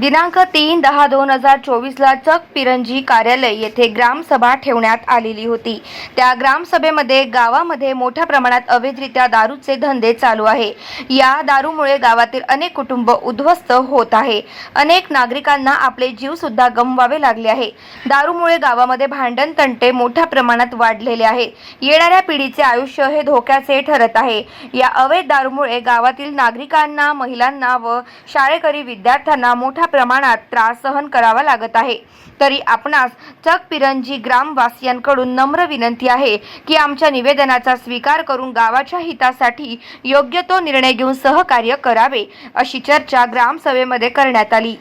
दिनांक तीन दहा दोन हजार चोवीसला चक पिरंजी कार्यालय येथे ग्रामसभा ठेवण्यात आलेली होती. त्या ग्रामसभेमध्ये गावामध्ये मोठ्या प्रमाणात अवैधरित्या दारूचे धंदे चालू आहे. या दारूमुळे गावातील अनेक कुटुंब उद्ध्वस्त होत आहे. अनेक नागरिकांना आपले जीव सुद्धा गमवावे लागले आहे. दारूमुळे गावामध्ये भांडण तंटे मोठ्या प्रमाणात वाढलेले आहे. येणाऱ्या पिढीचे आयुष्य हे धोक्याचे ठरत आहे. या अवैध दारूमुळे गावातील नागरिकांना महिलांना व शाळेकरी विद्यार्थ्यांना मोठ्या प्रमाणात त्रास सहन करावा लागत आहे. तरी आपणास चकपिरंजी ग्रामवासियांकडून नम्र विनंती आहे की आमच्या निवेदनाचा स्वीकार करून गावाच्या हितासाठी योग्य तो निर्णय घेऊन सहकार्य करावे अशी चर्चा ग्रामसभेमध्ये करण्यात आली.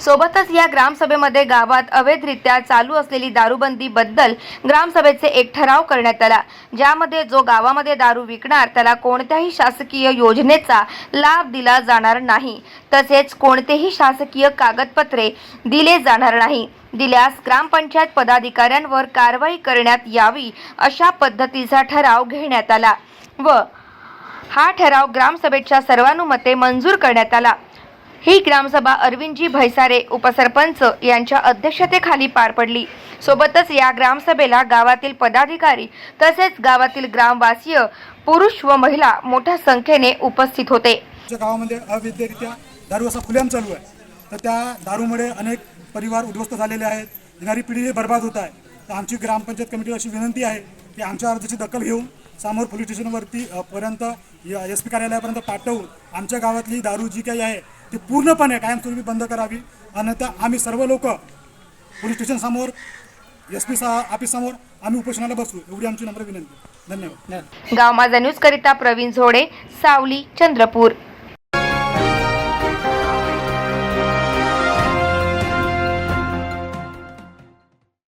सोबतच या ग्रामसभेमध्ये गावात अवैधरित्या चालू असलेली दारूबंदी बद्दल ग्रामसभेचे एक ठराव करण्यात आला ज्यामध्ये जो गावामध्ये दारू विकणार त्याला कोणत्याही शासकीय योजनेचा लाभ दिला जाणार नाही. तसेच कोणतेही शासकीय कागदपत्रे दिले जाणार नाही. दिल्यास ग्रामपंचायत पदाधिकाऱ्यांवर कारवाई करण्यात यावी अशा पद्धतीचा ठराव घेण्यात आला व हा ठराव ग्रामसभेच्या सर्वानुमते मंजूर करण्यात आला. ही ग्रामसभा अरविंदजी भैसारे उपसरपंच यांच्या अध्यक्षतेखाली पार पडली. सोबतच या ग्रामसभेला गावातील पदाधिकारी तसेच गावातील ग्रामवासीय पुरुष व महिला मोठ्या संख्येने उपस्थित होते. गावामध्ये अवैधरित्या दारू असा खुलेआम चालू आहे. तर त्या दारूमुळे अनेक परिवार उद्ध्वस्त झालेले आहेत. येणारी पिढी बर्बाद होत आहे. तर आमची ग्रामपंचायत कमिटी अशी विनंती आहे की आमच्या अर्जाची दखल घेऊन समोर पोलीस स्टेशनवरती पर्यंत एस पी कार्यालयापर्यंत पाठवून आमच्या गावातली दारू जी काही आहे ती पूर्णपणे कायमस्वरूपी बंद करावी. आणि त्या आम्ही सर्व लोक पोलीस स्टेशनसमोर एस पी सा ऑफिससमोर आम्ही उपोषणाला बसू एवढी आमची नम्र विनंती. धन्यवाद. गाव माझा न्यूज करिता प्रवीण झोडे सावली चंद्रपूर.